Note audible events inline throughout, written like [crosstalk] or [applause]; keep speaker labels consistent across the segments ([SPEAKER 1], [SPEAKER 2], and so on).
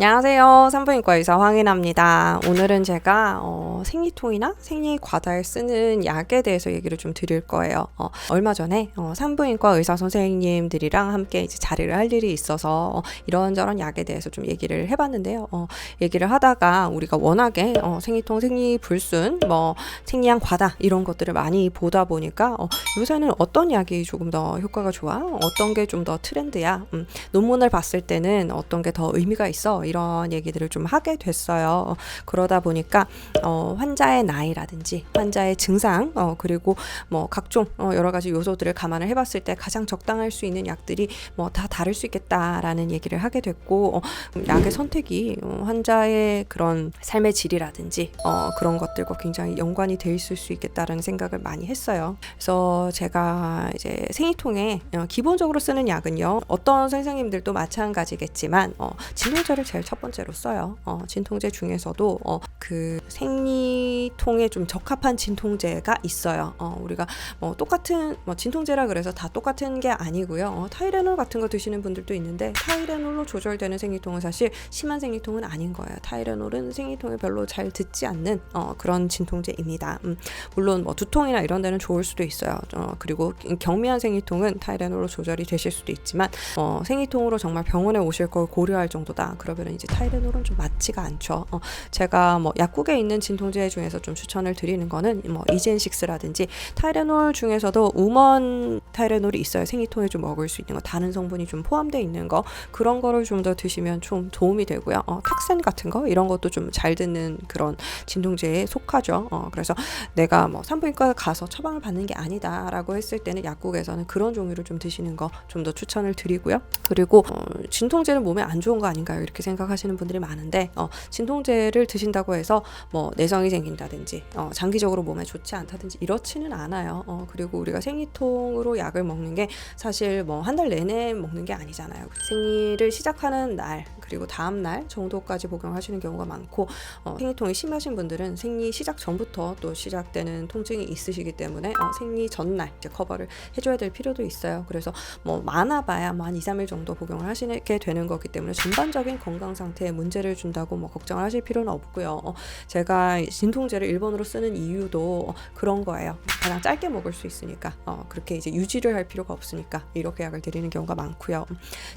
[SPEAKER 1] 안녕하세요. 산부인과 의사 황인아입니다. 오늘은 제가 어, 생리통이나 생리 과다에 쓰는 약에 대해서 얘기를 좀 드릴 거예요. 어, 얼마 전에 어, 산부인과 의사 선생님들이랑 함께 이제 자리를 할 일이 있어서 어, 이런저런 약에 대해서 좀 얘기를 해봤는데요. 어, 얘기를 하다가 우리가 워낙에 어, 생리통, 생리 불순, 뭐 생리양 과다 이런 것들을 많이 보다 보니까 어, 요새는 어떤 약이 조금 더 효과가 좋아? 어떤 게 좀 더 트렌드야? 음, 논문을 봤을 때는 어떤 게 더 의미가 있어? 이런 얘기들을 좀 하게 됐어요. 그러다 보니까 어, 환자의 나이라든지 환자의 증상 어, 그리고 뭐 각종 어, 여러 가지 요소들을 감안을 해봤을 때 가장 적당할 수 있는 약들이 뭐 다 다를 수 있겠다라는 얘기를 하게 됐고 어, 약의 선택이 어, 환자의 그런 삶의 질이라든지 어, 그런 것들과 굉장히 연관이 돼 있을 수 있겠다라는 생각을 많이 했어요. 그래서 제가 이제 생리통에 어, 기본적으로 쓰는 약은요. 어떤 선생님들도 마찬가지겠지만 어, 진통제를 제일 첫 번째로 써요. 어, 진통제 중에서도 어, 그 생리 통에 좀 적합한 진통제가 있어요. 어, 우리가 뭐 똑같은 뭐 진통제라 그래서 다 똑같은 게 아니고요. 어, 타이레놀 같은 거 드시는 분들도 있는데 타이레놀로 조절되는 생리통은 사실 심한 생리통은 아닌 거예요. 타이레놀은 생리통에 별로 잘 듣지 않는 어, 그런 진통제입니다. 음, 물론 뭐 두통이나 이런 데는 좋을 수도 있어요. 어, 그리고 경미한 생리통은 타이레놀로 조절이 되실 수도 있지만 어, 생리통으로 정말 병원에 오실 걸 고려할 정도다. 그러면 이제 타이레놀은 좀 맞지가 않죠. 어, 제가 뭐 약국에 있는 진통 제 중에서 좀 추천을 드리는 거는 뭐 이젠식스라든지 타이레놀 중에서도 우먼 타이레놀이 있어요. 생리통에 좀 먹을 수 있는 거 다른 성분이 좀 포함되어 있는 거 그런 거를 좀 더 드시면 좀 도움이 되고요. 어, 탁센 같은 거 이런 것도 좀 잘 듣는 그런 진통제에 속하죠. 어, 그래서 내가 뭐 산부인과 가서 처방을 받는 게 아니다라고 했을 때는 약국에서는 그런 종류를 좀 드시는 거 좀 더 추천을 드리고요. 그리고 어, 진통제는 몸에 안 좋은 거 아닌가요? 이렇게 생각하시는 분들이 많은데 어, 진통제를 드신다고 해서 뭐 내성 이 생긴다든지 어, 장기적으로 몸에 좋지 않다든지 이렇지는 않아요. 어, 그리고 우리가 생리통으로 약을 먹는 게 사실 뭐 한 달 내내 먹는 게 아니잖아요. 생리를 시작하는 날 그리고 다음 날 정도까지 복용하시는 경우가 많고 어, 생리통이 심하신 분들은 생리 시작 전부터 또 시작되는 통증이 있으시기 때문에 어, 생리 전날 이제 커버를 해줘야 될 필요도 있어요. 그래서 뭐 많아봐야 뭐 한 2, 3일 정도 복용을 하시게 되는 거기 때문에 전반적인 건강 상태에 문제를 준다고 뭐 걱정을 하실 필요는 없고요. 어, 제가 진통제를 일본으로 쓰는 이유도 어, 그런 거예요. 가장 짧게 먹을 수 있으니까 어, 그렇게 이제 유지를 할 필요가 없으니까 이렇게 약을 드리는 경우가 많고요.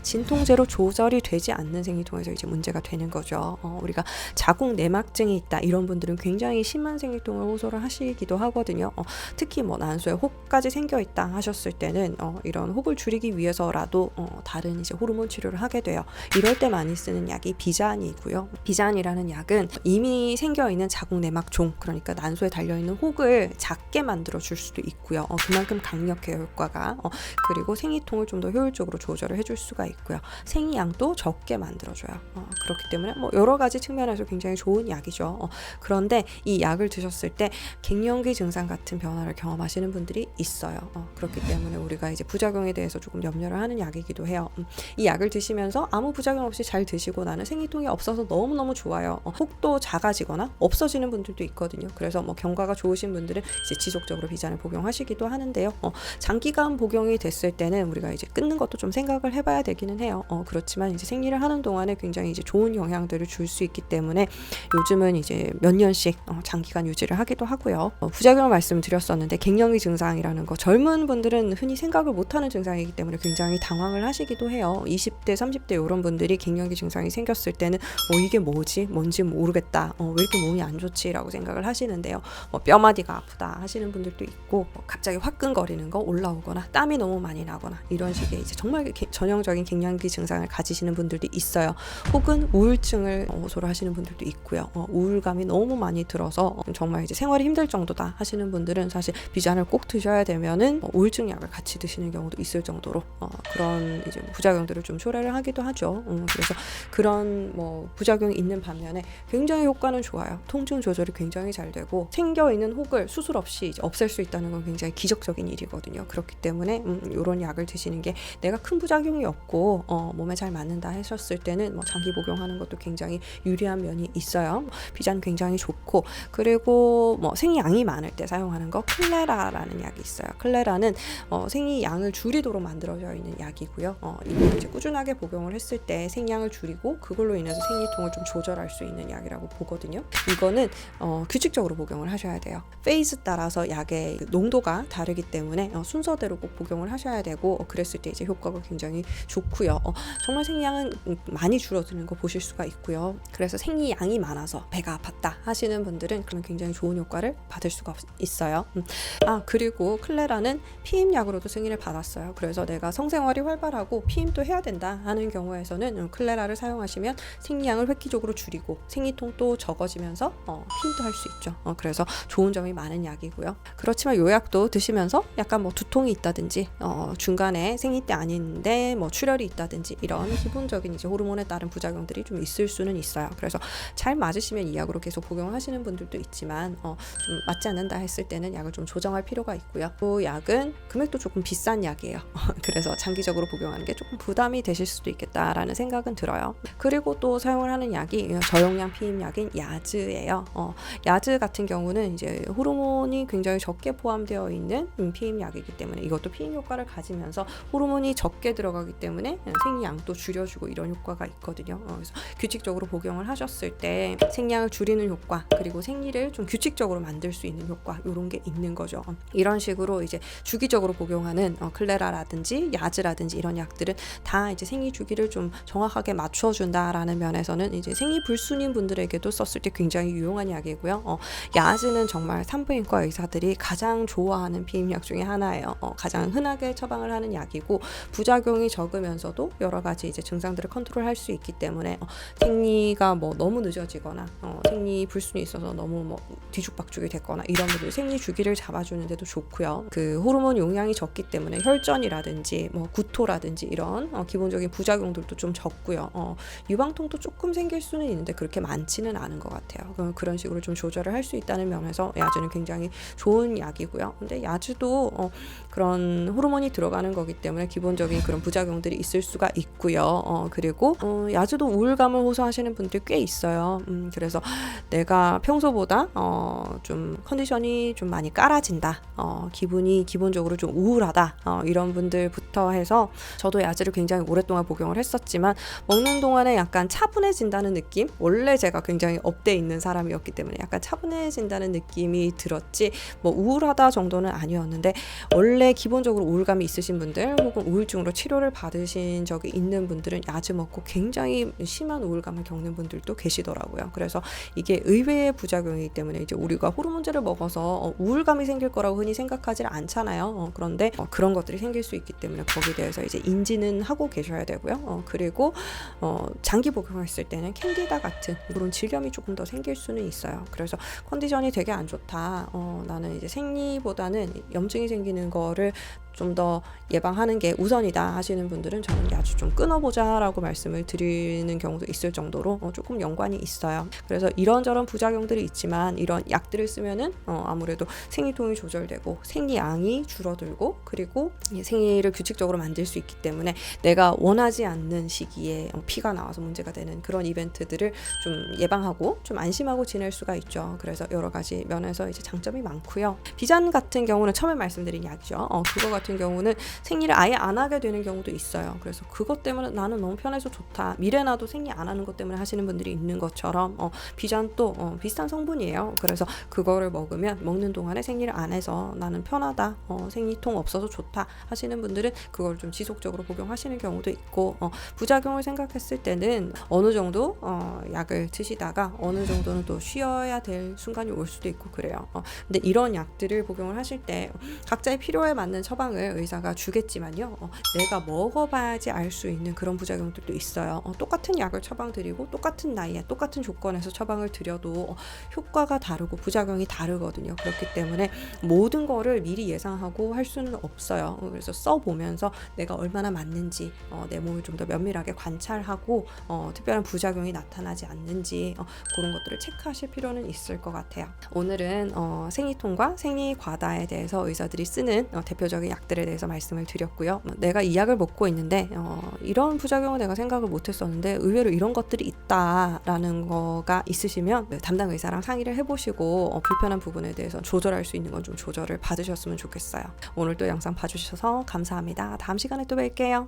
[SPEAKER 1] 진통제로 조절이 되지 않는 생리통에서 이제 문제가 되는 거죠. 어, 우리가 자궁 내막증이 있다 이런 분들은 굉장히 심한 생리통을 호소를 하시기도 하거든요. 어, 특히 뭐 난소에 혹까지 생겨 있다 하셨을 때는 어, 이런 혹을 줄이기 위해서라도 어, 다른 이제 호르몬 치료를 하게 돼요. 이럴 때 많이 쓰는 약이 비잔이고요. 비잔이라는 약은 이미 생겨 있는 자궁 내막 종 그러니까 난소에 달려 있는 혹을 작게 만들어 줄 수도 있고요. 어, 그만큼 강력해요 효과가. 어, 그리고 생리통을 좀 더 효율적으로 조절을 해줄 수가 있고요. 생리양도 적게 만들어줘요. 어, 그렇기 때문에 뭐 여러 가지 측면에서 굉장히 좋은 약이죠. 어, 그런데 이 약을 드셨을 때 갱년기 증상 같은 변화를 경험하시는 분들이 있어요. 어, 그렇기 때문에 우리가 이제 부작용에 대해서 조금 염려를 하는 약이기도 해요. 음, 이 약을 드시면서 아무 부작용 없이 잘 드시고 나는 생리통이 없어서 너무 너무 좋아요. 어, 혹도 작아지거나 없어지는 분들도 있거든요. 그래서 뭐 경과가 좋으신 분들은 이제 지속적으로 비잔을 복용하시기도 하는데요. 어, 장기간 복용이 됐을 때는 우리가 이제 끊는 것도 좀 생각을 해봐야 되기는 해요. 어, 그렇지만 이제 생리를 하는 동안에 굉장히 이제 좋은 영향들을 줄 수 있기 때문에 요즘은 이제 몇 년씩 어, 장기간 유지를 하기도 하고요. 어, 부작용을 말씀드렸었는데 갱년기 증상이라는 거 젊은 분들은 흔히 생각을 못하는 증상이기 때문에 굉장히 당황을 하시기도 해요. 20대, 30대 이런 분들이 갱년기 증상이 생겼을 때는 어, 이게 뭐지? 뭔지 모르겠다. 어, 왜 이렇게 몸이 안 좋지 라고 생각을 하시는데요. 뭐 뼈마디가 아프다 하시는 분들도 있고 뭐 갑자기 화끈거리는 거 올라오거나 땀이 너무 많이 나거나 이런 식의 이제 정말 개, 전형적인 갱년기 증상을 가지시는 분들도 있어요. 혹은 우울증을 호소를 하시는 분들도 있고요. 어, 우울감이 너무 많이 들어서 어, 정말 이제 생활이 힘들 정도다 하시는 분들은 사실 비잔을 꼭 드셔야 되면은 어, 우울증 약을 같이 드시는 경우도 있을 정도로 어, 그런 이제 부작용들을 좀 초래를 하기도 하죠. 음, 그래서 그런 뭐 부작용이 있는 반면에 굉장히 효과는 좋아요. 통증 조절 이 굉장히 굉장히 잘 되고 생겨 있는 혹을 수술 없이 없앨 수 있다는 건 굉장히 기적적인 일이거든요. 그렇기 때문에 음, 이런 약을 드시는 게 내가 큰 부작용이 없고 어, 몸에 잘 맞는다 하셨을 때는 뭐 장기 복용하는 것도 굉장히 유리한 면이 있어요. 비자는 굉장히 좋고 그리고 뭐 생양이 많을 때 사용하는 거 클레라라는 약이 있어요. 클레라는 어, 생이 양을 줄이도록 만들어져 있는 약이고요. 어, 이걸 이제 꾸준하게 복용을 했을 때 생양을 줄이고 그걸로 인해서 생리통을 좀 조절할 수 있는 약이라고 보거든요. 이거는 어, 규칙적으로 복용을 하셔야 돼요. 페이즈 따라서 약의 그 농도가 다르기 때문에 어, 순서대로 꼭 복용을 하셔야 되고 어, 그랬을 때 이제 효과가 굉장히 좋고요. 어, 정말 생리양은 음, 많이 줄어드는 거 보실 수가 있고요. 그래서 생리양이 많아서 배가 아팠다 하시는 분들은 그런 굉장히 좋은 효과를 받을 수가 없- 있어요. 음. 아 그리고 클레라는 피임 약으로도 승인을 받았어요. 그래서 내가 성생활이 활발하고 피임도 해야 된다 하는 경우에서는 음, 클레라를 사용하시면 생리양을 획기적으로 줄이고 생리통도 적어지면서 어, 피임도 할 수 있죠. 어, 그래서 좋은 점이 많은 약이고요. 그렇지만 요 약도 드시면서 약간 뭐 두통이 있다든지 어, 중간에 생리 때 아닌데 뭐 출혈이 있다든지 이런 기본적인 이제 호르몬에 따른 부작용들이 좀 있을 수는 있어요. 그래서 잘 맞으시면 이 약으로 계속 복용하시는 분들도 있지만 어, 좀 맞지 않는다 했을 때는 약을 좀 조정할 필요가 있고요. 그 약은 금액도 조금 비싼 약이에요. [laughs] 그래서 장기적으로 복용하는 게 조금 부담이 되실 수도 있겠다라는 생각은 들어요. 그리고 또 사용을 하는 약이 저용량 피임약인 야즈예요. 어, 야즈 같은 경우는 이제 호르몬이 굉장히 적게 포함되어 있는 음, 피임약이기 때문에 이것도 피임 효과를 가지면서 호르몬이 적게 들어가기 때문에 생리양도 줄여주고 이런 효과가 있거든요. 어, 그래서 규칙적으로 복용을 하셨을 때 생리양을 줄이는 효과 그리고 생리를 좀 규칙적으로 만들 수 있는 효과 이런 게 있는 거죠. 어, 이런 식으로 이제 주기적으로 복용하는 어, 클레라라든지 야즈라든지 이런 약들은 다 이제 생리 주기를 좀 정확하게 맞춰준다라는 면에서는 이제 생리 불순인 분들에게도 썼을 때 굉장히 유용한 약이고요. 어, 야즈는 정말 산부인과 의사들이 가장 좋아하는 피임약 중에 하나예요. 어, 가장 흔하게 처방을 하는 약이고 부작용이 적으면서도 여러 가지 이제 증상들을 컨트롤할 수 있기 때문에 어, 생리가 뭐 너무 늦어지거나 어, 생리 불순이 있어서 너무 뭐 뒤죽박죽이 됐거나 이런 분들 생리 주기를 잡아주는데도 좋고요. 그 호르몬 용량이 적기 때문에 혈전이라든지 뭐 구토라든지 이런 어, 기본적인 부작용들도 좀 적고요. 어, 유방통도 조금 생길 수는 있는데 그렇게 많지는 않은 것 같아요. 그- 그런 식으로 좀 조절을 할 수 있다는 면에서 야즈는 굉장히 좋은 약이고요. 근데 야즈도 어, 그런 호르몬이 들어가는 거기 때문에 기본적인 그런 부작용들이 있을 수가 있고요. 어, 그리고 어, 야즈도 우울감을 호소하시는 분들이 꽤 있어요. 음, 그래서 내가 평소보다 어, 좀 컨디션이 좀 많이 깔아진다. 어, 기분이 기본적으로 좀 우울하다. 어, 이런 분들부터 해서 저도 야즈를 굉장히 오랫동안 복용을 했었지만 먹는 동안에 약간 차분해진다는 느낌? 원래 제가 굉장히 업돼 있는 사람이었기 때문에 약간 차분해진다는 느낌이 들었지 뭐 우울하다 정도는 아니었는데 원래 기본적으로 우울감이 있으신 분들 혹은 우울증으로 치료를 받으신 적이 있는 분들은 야즈 먹고 굉장히 심한 우울감을 겪는 분들도 계시더라고요. 그래서 이게 의외의 부작용이기 때문에 이제 우리가 호르몬제를 먹어서 어, 우울감이 생길 거라고 흔히 생각하지 않잖아요. 어, 그런데 어, 그런 것들이 생길 수 있기 때문에 거기에 대해서 이제 인지는 하고 계셔야 되고요. 어, 그리고 어, 장기 복용했을 때는 캔디다 같은 그런 질염이 조금 더 생길 수는 있어요. 그래서 컨디션이 되게 안 좋다. 어, 나는 이제 생리보다는 염증이 생기는 거를 좀 더 예방하는 게 우선이다 하시는 분들은 저는 야주 좀 끊어보자 라고 말씀을 드리는 경우도 있을 정도로 어, 조금 연관이 있어요. 그래서 이런저런 부작용들이 있지만 이런 약들을 쓰면은 어, 아무래도 생리통이 조절되고 생리양이 줄어들고 그리고 이 생리를 규칙적으로 만들 수 있기 때문에 내가 원하지 않는 시기에 어, 피가 나와서 문제가 되는 그런 이벤트들을 좀 예방하고 좀 안심하고 지낼 수가 있죠. 그래서 여러 가지 면에서 이제 장점이 많고요. 비잔 같은 경우는 처음에 말씀드린 약이죠. 어, 그거 같은 경우는 생리를 아예 안 하게 되는 경우도 있어요. 그래서 그것 때문에 나는 너무 편해서 좋다. 미래 나도 생리 안 하는 것 때문에 하시는 분들이 있는 것처럼 어, 비잔도 어, 비슷한 성분이에요. 그래서 그거를 먹으면 먹는 동안에 생리를 안 해서 나는 편하다. 어, 생리통 없어서 좋다 하시는 분들은 그걸 좀 지속적으로 복용하시는 경우도 있고 어, 부작용을 생각했을 때는 어느 정도 어, 약을 드시다가 어느 정도는 또 쉬어야 될 순간이 올 수도 있고 그래요. 어, 근데 이런 약들을 복용을 하실 때 각자의 필요에 맞는 처방을 처방을 의사가 주겠지만요. 어, 내가 먹어봐야지 알 수 있는 그런 부작용들도 있어요. 어, 똑같은 약을 처방드리고 똑같은 나이에 똑같은 조건에서 처방을 드려도 어, 효과가 다르고 부작용이 다르거든요. 그렇기 때문에 모든 거를 미리 예상하고 할 수는 없어요. 어, 그래서 써보면서 내가 얼마나 맞는지 어, 내 몸을 좀 더 면밀하게 관찰하고 어, 특별한 부작용이 나타나지 않는지 어, 그런 것들을 체크하실 필요는 있을 것 같아요. 오늘은 어, 생리통과 생리과다에 대해서 의사들이 쓰는 어, 대표적인 약 들에 대해서 말씀을 드렸고요. 어, 내가 이 약을 먹고 있는데 어, 이런 부작용을 내가 생각을 못했었는데 의외로 이런 것들이 있다라는 거가 있으시면 그 담당 의사랑 상의를 해보시고 어, 불편한 부분에 대해서 조절할 수 있는 건 좀 조절을 받으셨으면 좋겠어요. 오늘도 영상 봐주셔서 감사합니다. 다음 시간에 또 뵐게요.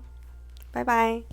[SPEAKER 1] 바이바이.